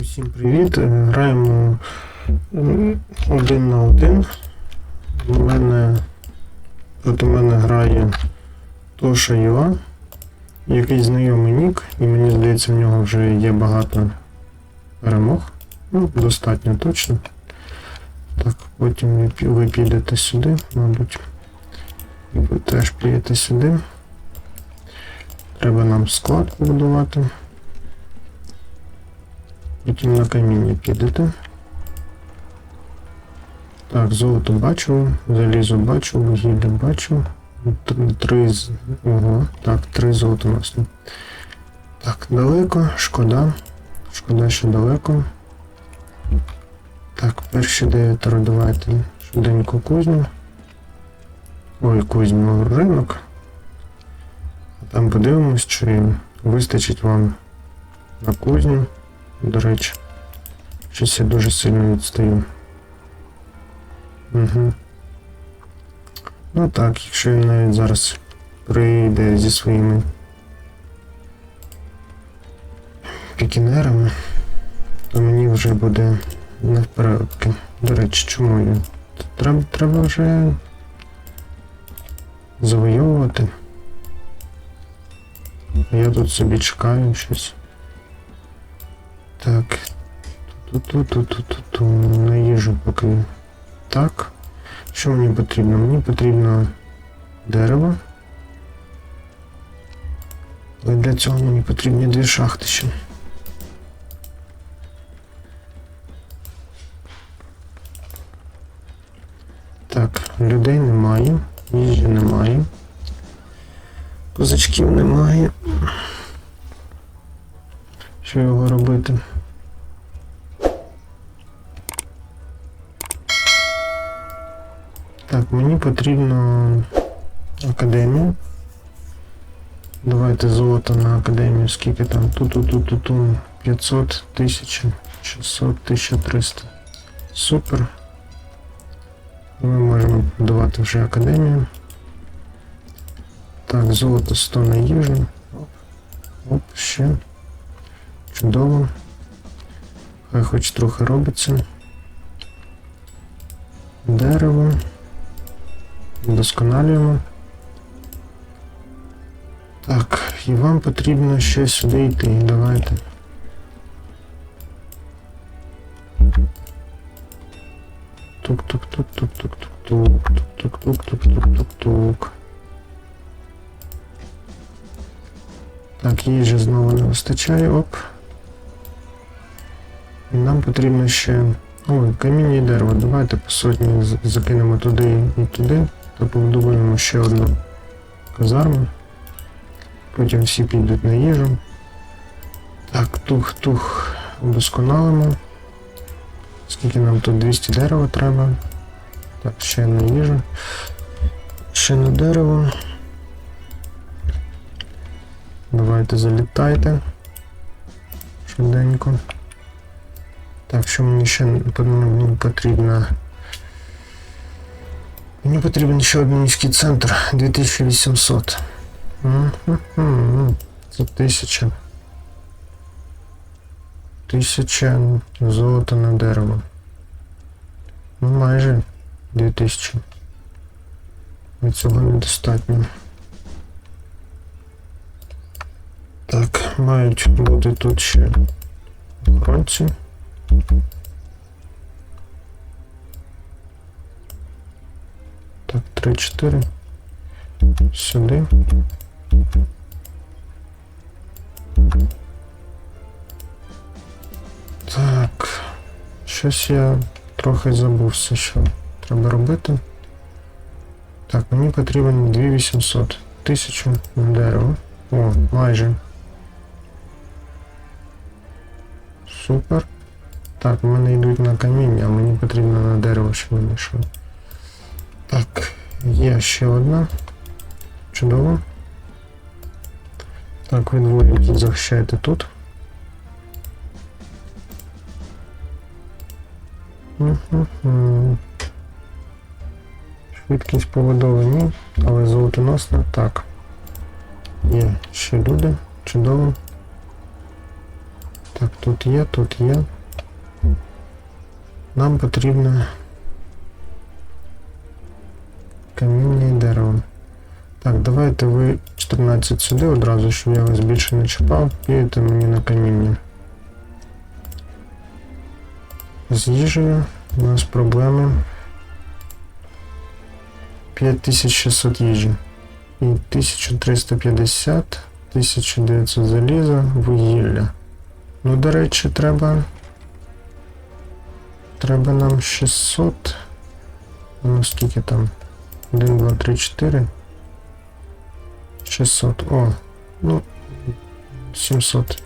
Усім привіт. Е, Граємо один на один. У мене проти мене грає Тоша Юа, який знайомий нік, і мені здається, в нього вже є багато перемог. Ну, достатньо точно. Так, потім ви підете сюди, мабуть. І ви теж підете сюди. Треба нам склад побудувати. Потім на каміння підете. Так, золото бачу, залізо бачу, вугілля бачу. Три, з. Ого, так, три золотоносні. Так, далеко, шкода. Шкода, що далеко. Так, перші дев'ятеро давайте швиденько кузню. Ой, кузню ринок. Там подивимось, чи вистачить вам на кузню. До речі, щось я дуже сильно відстаю. Угу. Ну так, якщо він навіть зараз прийде зі своїми пікінерами, то мені вже буде не впередки. До речі, чому я? Треба, треба вже завойовувати. Я тут собі чекаю щось. Так. Ту-ту-ту-ту-ту-ту. На їжу поки. Так. Що мені потрібно? Мені потрібно дерево. Але для цього мені потрібні дві шахти ще. Так, людей немає, їжі немає. Козачків немає. Що його робити? Так, мені потрібно академію. Давайте золото на академію. Скільки там? Тут, тут, тут, тут, тут 500, 1000, 600, 1300. Супер. Ми можемо будувати вже академію. Так, золото 100 на їжу. Оп, ще. Чудово. Хай хоч трохи робиться. Дерево. Вдосконалюємо. Так, і вам потрібно ще сюди йти. Давайте. Тук-тук-тук-тук-тук-тук-тук-тук-тук-тук-тук-тук-тук-тук. Так, їжі знову не вистачає, оп. Нам потрібно ще. Ой, каміння і дерево. Давайте по сотні закинемо туди і туди, та побудуємо ще одну казарму. Потім всі підуть на їжу. Так, тух-тух вдосконалимо. Скільки нам тут 200 дерева треба. Так, ще на їжу. Ще на дерево. Давайте залітайте. Швиденько. Так, що мені ще мені потрібно? Мені потрібен ще один міський центр 2800. Мгм. Це тисяча. Тисяча золота на дерево. Ну майже 2000. Від цього недостатньо. Так, мають бути тут ще охоронці. Так, 3-4. Сюди. Так. Щось я трохи забувся, що треба робити. Так, мені потрібен 2800. Тисячу на дерево. О, майже. Супер. Так, мене йдуть на каміння, а мені потрібно на дерево, щоб вони йшли. Так, є ще одна. Чудово. Так, ви двоє захищаєте тут. Швидкість побудови ні, але золотоносна так. Є ще люди. Чудово. Так, тут є, тут є. Нам потрібно каміння і дерево. Так, давайте ви 14 сюди одразу, щоб я вас більше не чіпав, підете мені на каміння. З їжею у нас проблеми. 5600 їжі. І 1350, 1900 заліза, вугілля. Ну, до речі, треба. Треба нам 600. Ну, скільки там? 1, 2, 3, 4. 600. О, ну, 700.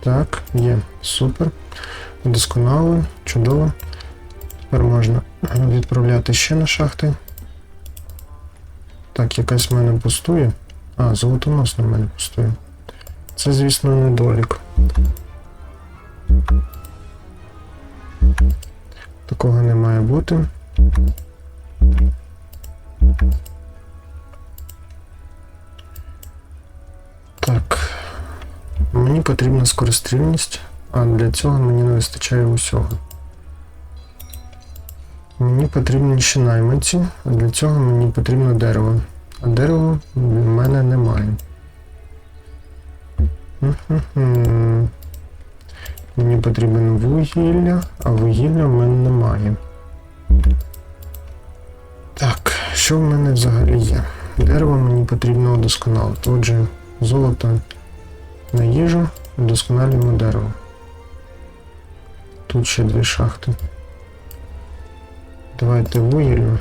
Так, є. Супер. Досконало, чудово. Тепер можна відправляти ще на шахти. Так, якась в мене пустує. А, золотоносна в мене пустує. Це, звісно, недолік. Такого не має бути. Так. Мені потрібна скорострільність, а для цього мені не вистачає усього. Мені потрібні ще найманці, а для цього мені потрібно дерево. А дерева в мене немає. Мені потрібен вугілля, а вугілля в мене немає. Так, що в мене взагалі є? Дерево мені потрібно удосконалити. Отже, золото на їжу, удосконалюємо дерево. Тут ще дві шахти. Давайте вугілля.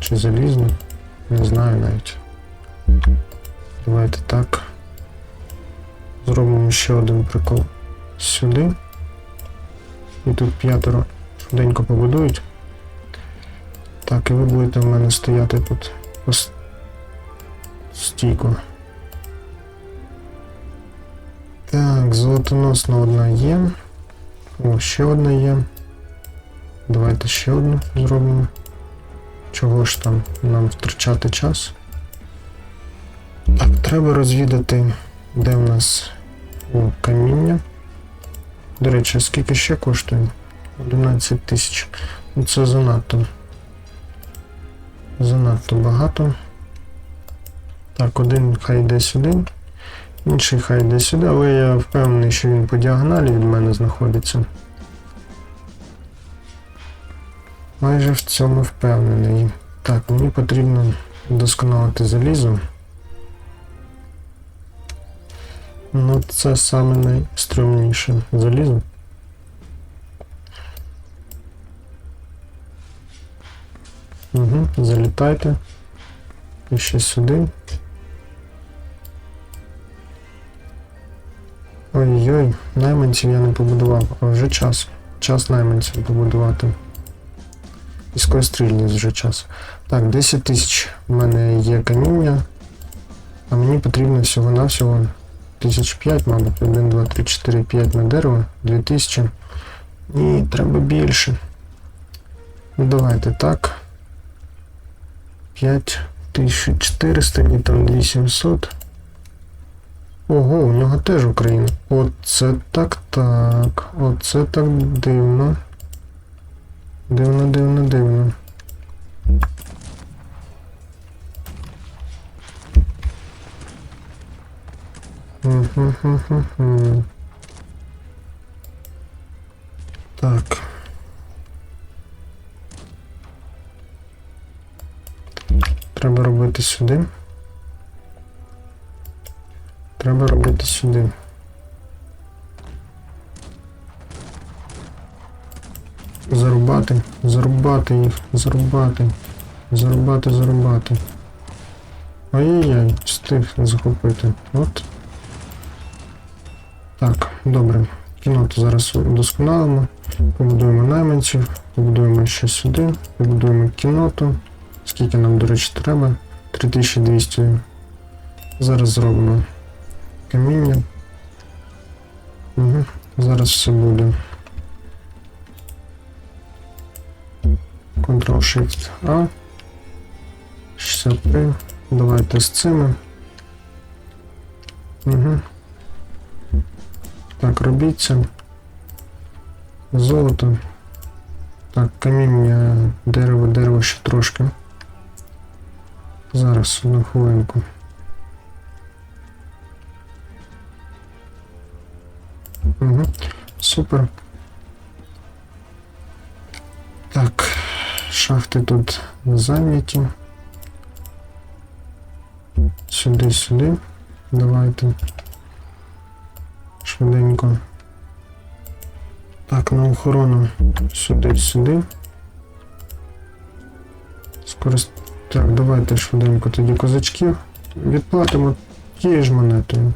Чи залізно? Не знаю навіть. Давайте так. Зробимо ще один прикол сюди. І тут п'ятеро швиденько побудують. Так, і ви будете в мене стояти тут по стійку. Так, золотоносна одна є. О, ще одна є. Давайте ще одну зробимо. Чого ж там нам втрачати час? Так, треба розвідати, де в нас о, каміння. До речі, скільки ще коштує? 11 тисяч. Ну це занадто. Занадто багато. Так, один хай йде сюди, інший хай йде сюди, але я впевнений, що він по діагоналі від мене знаходиться. Майже в цьому впевнений. Так, мені потрібно вдосконалити залізо. Ну, це саме найстрімніше залізо. Угу, залітайте. І ще сюди. Ой-ой, найманців я не побудував, а вже час. Час найманців побудувати. Військовострільність вже час. Так, 10 тисяч в мене є каміння, а мені потрібно всього-навсього 1005, мабуть, 1, 2, 3, 4, 5 на дерево, 2000. І треба більше. Ну давайте так. 5400 і там 2700. Ого, у нього теж Україна. Оце так так. Оце так дивно. Дивно, дивно, дивно. Так. Треба робити сюди. Треба робити сюди. Зарубати, зарубати їх, зарубати, зарубати, зарубати. Ай-яй-яй, встиг захопити. От. Так, добре. Кіноту зараз удосконалимо. Побудуємо найманців, побудуємо ще сюди, побудуємо кіноту. Скільки нам, до речі, треба? 3200. Зараз зробимо каміння. Угу. Зараз все буде. Ctrl-Shift-A. 63. Давайте з цими. Угу. Так, робіться. Золото. Так, каміння, дерево, дерево ще трошки. Зараз одну хвилинку. Угу. Супер. Так, шахти тут зайняті. Сюди, сюди. Давайте. Швиденько. Так, на охорону сюди, сюди. Скорист... Так, давайте швиденько тоді козачків. Відплатимо тією ж монетою.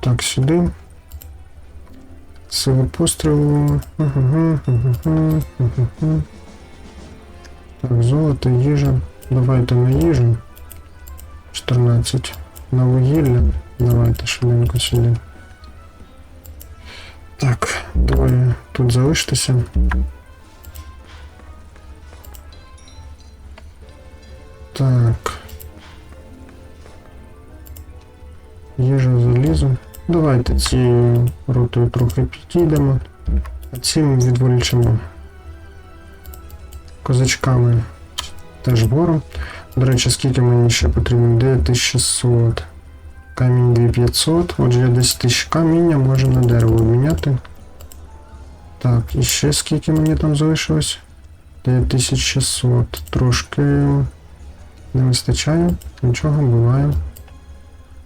Так, сюди. Сили пострілу. Так, золото, їжа. Давайте на їжу. 14. На вугілля. Давайте швиденько сюди. Так, давай тут залиштеся. Так. Їжа залізо. Давайте цією ротою трохи підійдемо, а цим відволічимо. Козачками теж вгору. До речі, скільки мені ще потрібно? 9600. Камінь 2500. Отже, я 10 тисяч каміння можу на дерево обміняти. Так, і ще скільки мені там залишилось? 9600. Трошки не вистачає. Нічого буває.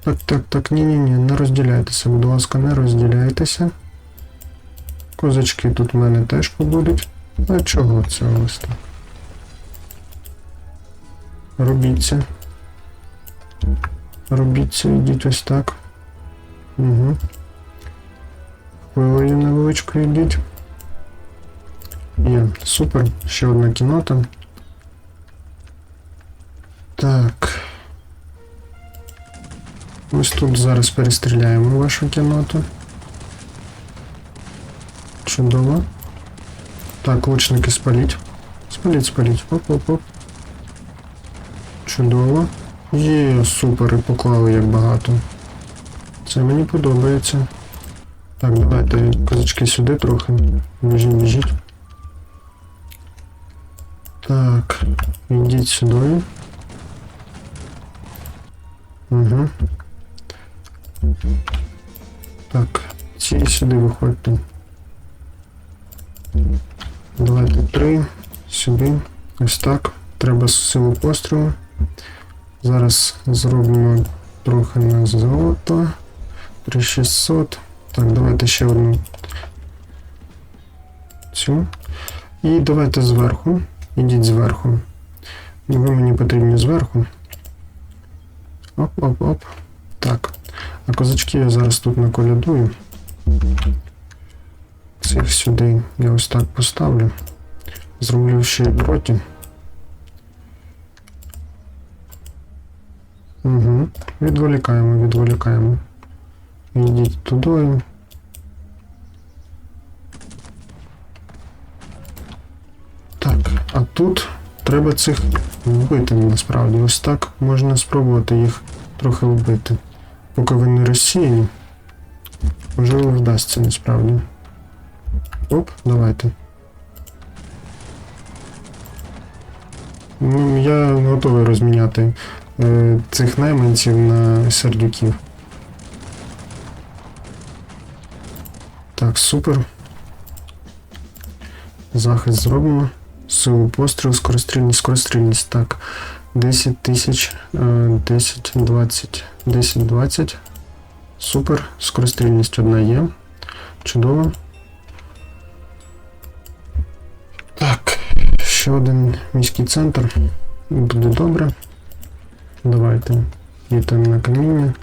Так, так, так, ні-ні-ні, не розділяйтеся, будь ласка, не розділяйтеся. Козачки тут в мене теж побудуть. А чого це у вас так? Робіться. Робіться, йдіть ось так. Угу. Хвилею невеличкою йдіть. Є, супер. Ще одна кінота. Так. Ось тут зараз перестріляємо вашу кіноту. Чудово. Так, лучники спаліть. Спаліть, спаліть. Оп-оп-оп. Чудово. Є, супер, і поклали як багато. Це мені подобається. Так, давайте козачки сюди трохи. Біжіть, біжіть. Так, йдіть сюди. Угу. Так, ці сюди виходьте. Давайте три. Сюди. Ось так. Треба силу пострілу. Зараз зробимо трохи на золото. 3600. Так, давайте ще одну. Цю. І давайте зверху. Ідіть зверху. Ви мені потрібні зверху. Оп-оп-оп. Так. А козачки я зараз тут наколядую. Цих сюди я ось так поставлю. Зроблю ще й проти. Угу. Відволікаємо, відволікаємо. Йдіть туди. Так, а тут треба цих вбити насправді. Ось так можна спробувати їх трохи вбити. Поки ви не розсіяні. Можливо, вдасться насправді. Оп, давайте. Ну, я готовий розміняти цих найманців на сердюків. Так, супер. Захист зробимо. Силу пострілу, скорострільність, скорострільність. Так. 10 тисяч, е, 10, 20, 10, 20. Супер. Скорострільність одна є. Чудово. Так. Ще один міський центр. Буде добре. Давайте. На каміння.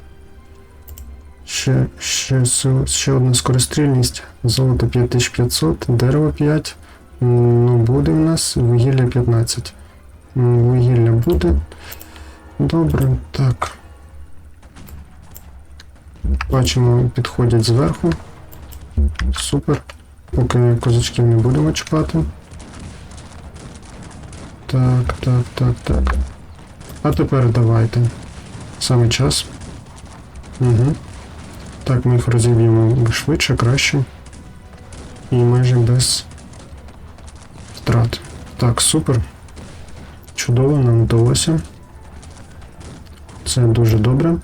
Ще, ще, ще одна скорострільність. Золото 5500, дерево 5. Ну, буде в нас вугілля 15. М, Вугілля буде. Добре, так. Бачимо, підходять зверху. Супер. Поки козачків не будемо чіпати. Так, так, так, так. А тепер давайте. Саме час. Угу. Так, ми їх розіб'ємо швидше, краще. І майже без втрат. Так, супер. Чудово, нам вдалося. Це дуже добре.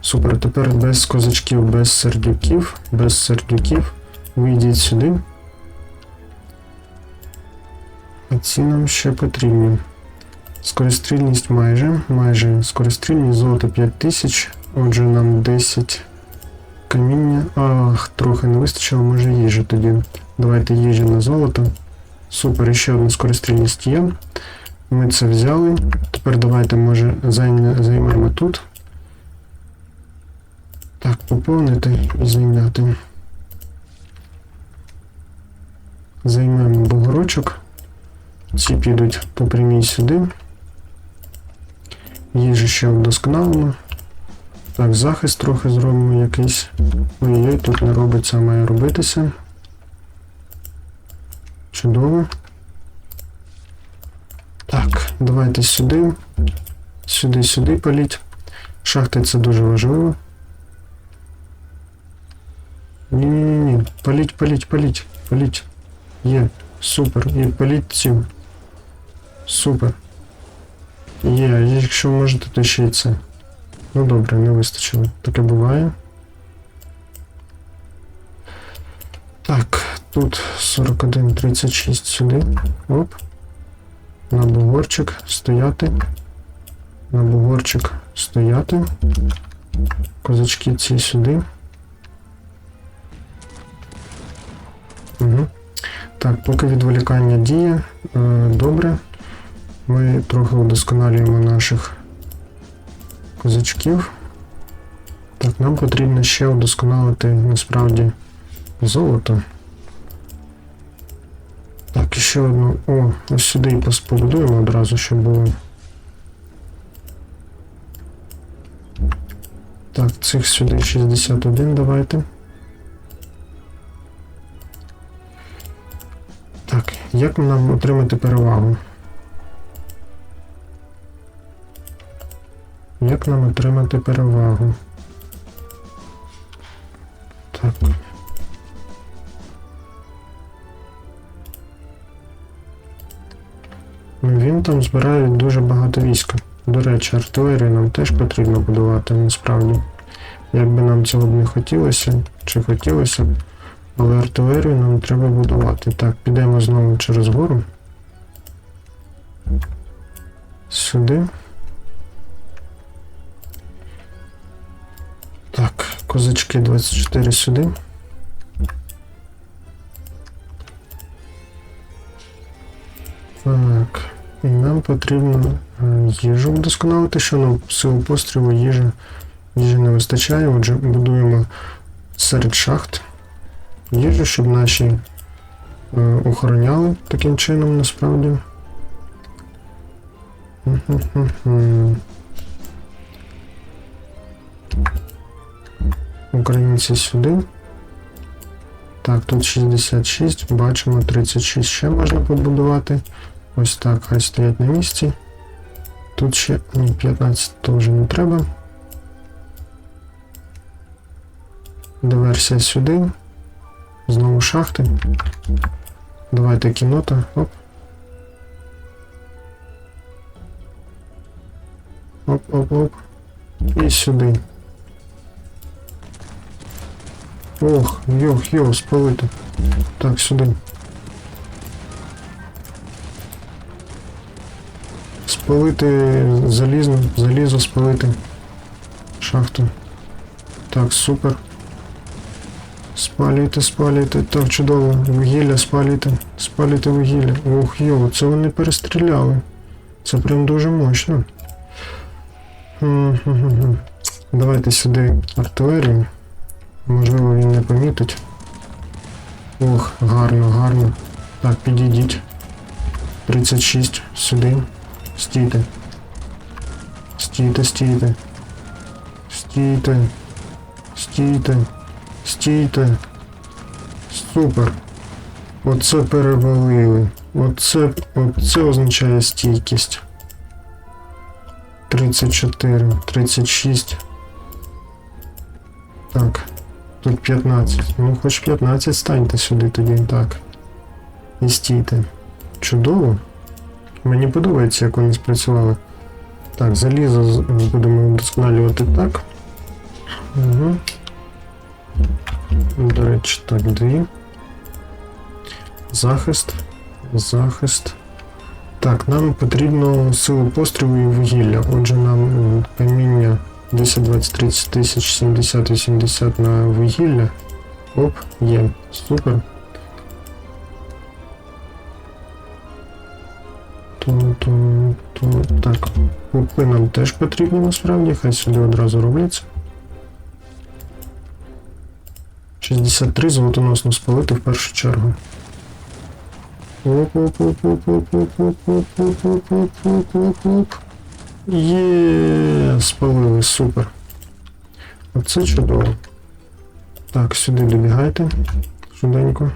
Супер, тепер без козачків, без сердюків, без сердюків. Вийдіть сюди. А ці нам ще потрібні. Скорострільність майже, майже скорострільність золото 5000. Отже, нам 10 каміння. Ах, трохи не вистачило, може їжі тоді. Давайте їжі на золото. Супер, ще одна скорострільність є. Ми це взяли. Тепер давайте, може, займемо тут. Так, поповнити і зайняти. Займемо бугорочок. Ці підуть по прямій сюди. Їжу ще вдосконалимо. Так, захист трохи зробимо якийсь. Ой-ой, тут не робиться, має робитися. Чудово. Так, давайте сюди. Сюди, сюди паліть. Шахти це дуже важливо. Ні-ні-ні, паліть, паліть, паліть, паліть. Є, супер. І паліть цим. Супер. Є, якщо можете, то ще й це. Ну добре, не вистачило. Таке буває. Так, тут 41, 36 сюди. Оп. На бугорчик стояти. На бугорчик стояти. Козачки ці сюди. Угу. Так, поки відволікання діє, е, добре. Ми трохи удосконалюємо наших козачків. Так, нам потрібно ще удосконалити насправді золото. Так, ще одну. О, ось сюди і пос- побудуємо одразу, щоб було. Так, цих сюди 61 давайте. Так, як нам отримати перевагу? Як нам отримати перевагу? Так. Він там збирає дуже багато війська. До речі, артилерію нам теж потрібно будувати насправді. Як би нам цього б не хотілося, чи хотілося б, але артилерію нам треба будувати. Так, підемо знову через гору. Сюди. Так, козачки 24 сюди. Так, і нам потрібно е, їжу вдосконалити, що нам силу пострілу їжі, їжі не вистачає. Отже, будуємо серед шахт їжу, щоб наші е, охороняли таким чином насправді. Українці сюди. Так, тут 66, бачимо 36 ще можна побудувати. Ось так, хай стоять на місці. Тут ще ні, 15 теж не треба. Диверсія сюди. Знову шахти. Давайте кінота. Оп. Оп-оп-оп. І сюди. Ох, йох, йох, спалити. Так, сюди. Спалити залізно, залізо спалити. Шахту. Так, супер. Спалюйте, спалюйте. Так, чудово. Вугілля спалюйте. Спалюйте вугілля. Ох, йо, це вони перестріляли. Це прям дуже мощно. Давайте сюди артилерію. Можливо, він не помітить. Ох, гарно, гарно. Так, підійдіть. 36 сюди. Стійте. Стійте, стійте. Стійте. Стійте. Стійте. Супер. Оце перевалили. Оце, оце означає стійкість. 34, 36. Так. Тут 15. Ну, хоч 15 станьте сюди тоді, так. І стійте. Чудово. Мені подобається, як вони спрацювали. Так, залізо будемо вдосконалювати так. Угу. До речі, так, дві. Захист. Захист. Так, нам потрібно силу пострілу і вугілля. Отже, нам каміння 10, 20, 30 тисяч, 70, 80 на вугілля. Оп, є. Супер. Ту, ту, ту. Так, пупи нам теж потрібні насправді, хай сюди одразу робляться. 63 золотоносно спалити в першу чергу. Оп-оп-оп-оп-оп-оп-оп-оп-оп-оп-оп-оп. Є, спалили, супер. Оце чудово. Так, сюди добігайте. Швиденько.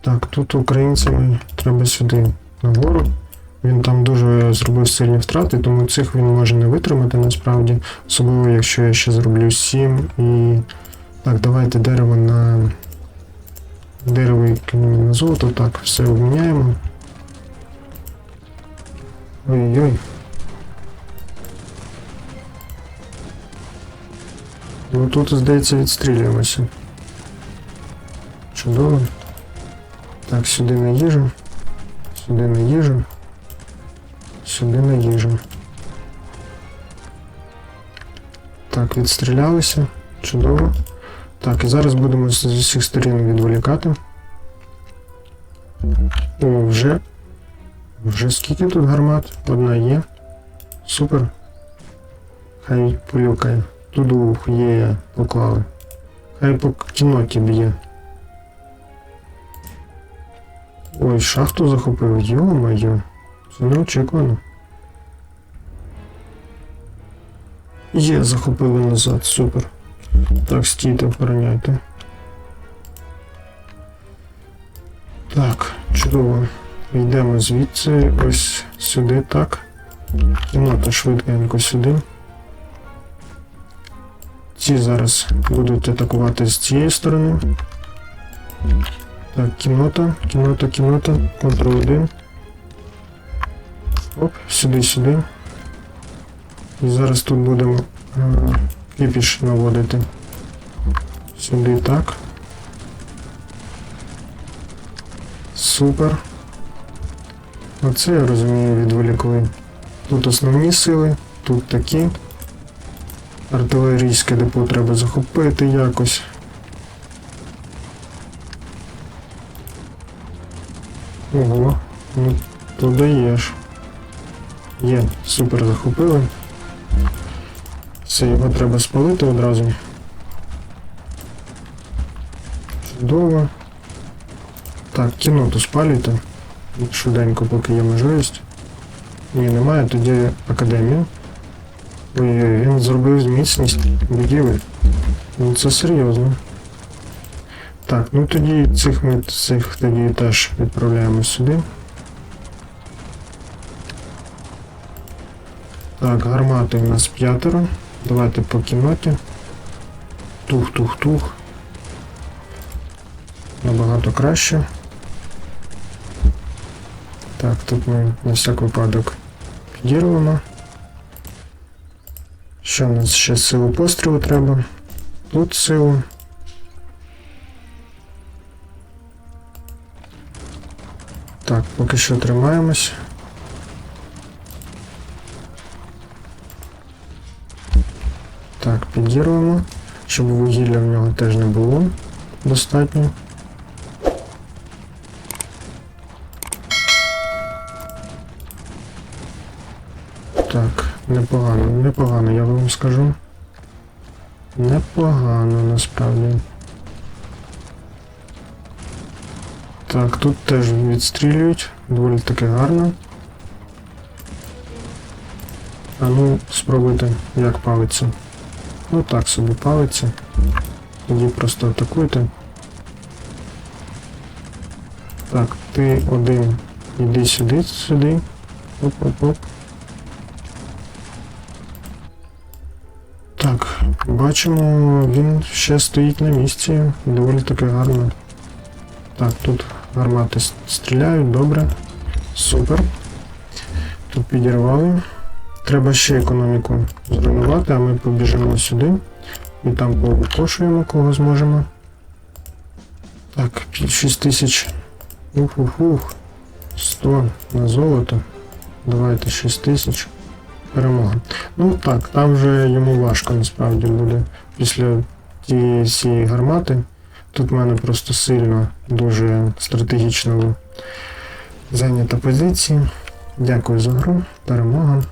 Так, тут українцям треба сюди нагору. Він там дуже зробив сильні втрати, тому цих він може не витримати насправді. Особливо, якщо я ще зроблю 7 і. Так, давайте дерево на. Дерево і на золото. Так, все обміняємо. Ой-ой. Ну тут, здається, відстрілюємося. Чудово. Так, сюди на їжу. Сюди на їжу. Сюди на їжу. Так, відстрілялися. Чудово. Так, і зараз будемо з усіх сторін відволікати. О, вже. Вже скільки тут гармат? Одна є. Супер. Хай полюкає. Тут є, поклали. Хай по кіноті б'є. Ой, шахту захопив, йо-моє. Це неочікувано. Є, захопили назад, супер. Так, стійте, охороняйте. Так, чудово. Йдемо звідси ось сюди, так. Кімната швиденько сюди. Ці зараз будуть атакувати з цієї сторони. Так, кімната, кімната, кімната, контр 1. Оп, сюди, сюди. І зараз тут будемо е, кипіш наводити. Сюди так. Супер. Оце я розумію відволікли. Тут основні сили, тут такі. Артилерійське депо треба захопити якось. Ого, ну то даєш. Є, супер захопили. Все, його треба спалити одразу. Чудово. Так, кіноту спалюйте. Швиденько, поки є можливість. Ні, немає, тоді академію. Ой-ой, він зробив зміцність будівель. Ну це серйозно. Так, ну тоді цих ми цих тоді теж відправляємо сюди. Так, гармати у нас п'ятеро. Давайте по кімнаті. Тух-тух-тух. Набагато краще. Так, тут ми на всяк випадок підірвемо. Що в нас ще силу пострілу треба? Тут силу. Так, поки що тримаємось. Так, підірвемо, щоб вугілля в нього теж не було достатньо. Непогано, я вам скажу. Непогано насправді. Так, тут теж відстрілюють, доволі таки гарно. А ну, спробуйте, як палиться. Ну так собі палиться. Тоді просто атакуйте. Так, ти один. Іди сюди, сюди. Оп-оп-оп. Так, бачимо, він ще стоїть на місці. Доволі таки гарно. Так, тут гармати стріляють, добре. Супер. Тут підірвали. Треба ще економіку зруйнувати, а ми побіжимо сюди. І там повикошуємо, кого зможемо. Так, 6 тисяч. Ух-ух-ух. 100 на золото. Давайте 6 тисяч. Перемога. Ну так, там вже йому важко насправді буде після тієї всієї гармати. Тут в мене просто сильно, дуже стратегічно зайнята позиція. Дякую за гру. Перемога.